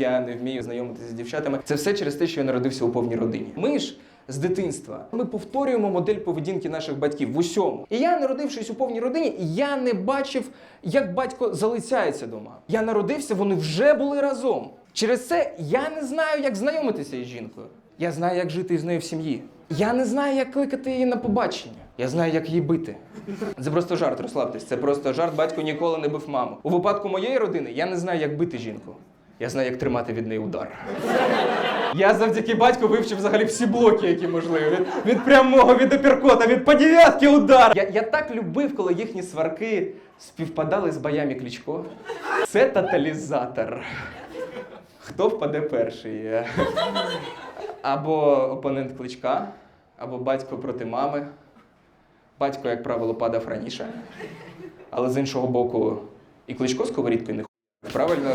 я не вмію знайомитися з дівчатами. Це все через те, що я народився у повній родині. Ми ж з дитинства ми повторюємо модель поведінки наших батьків в усьому. І я, народившись у повній родині, я не бачив, як батько залицяється до мами. Я народився, вони вже були разом. Через це я не знаю, як знайомитися із жінкою. Я знаю, як жити з нею в сім'ї. Я не знаю, як кликати її на побачення. Я знаю, як її бити. Це просто жарт, розслабтесь. Це просто жарт. Батько ніколи не бив маму. У випадку моєї родини я не знаю, як бити жінку. Я знаю, як тримати від неї удар. Я завдяки батьку вивчив взагалі всі блоки, які можливі. Від, від прямого, від оперкота, від по дев'ятки удар. Я, я так любив, коли їхні сварки співпадали з боями Кличко. Це тоталізатор. Хто впаде перший? Або опонент кличка, або батько проти мами. Батько, як правило, падав раніше. Але з іншого боку, і кличко сковорідкою не. Правильно?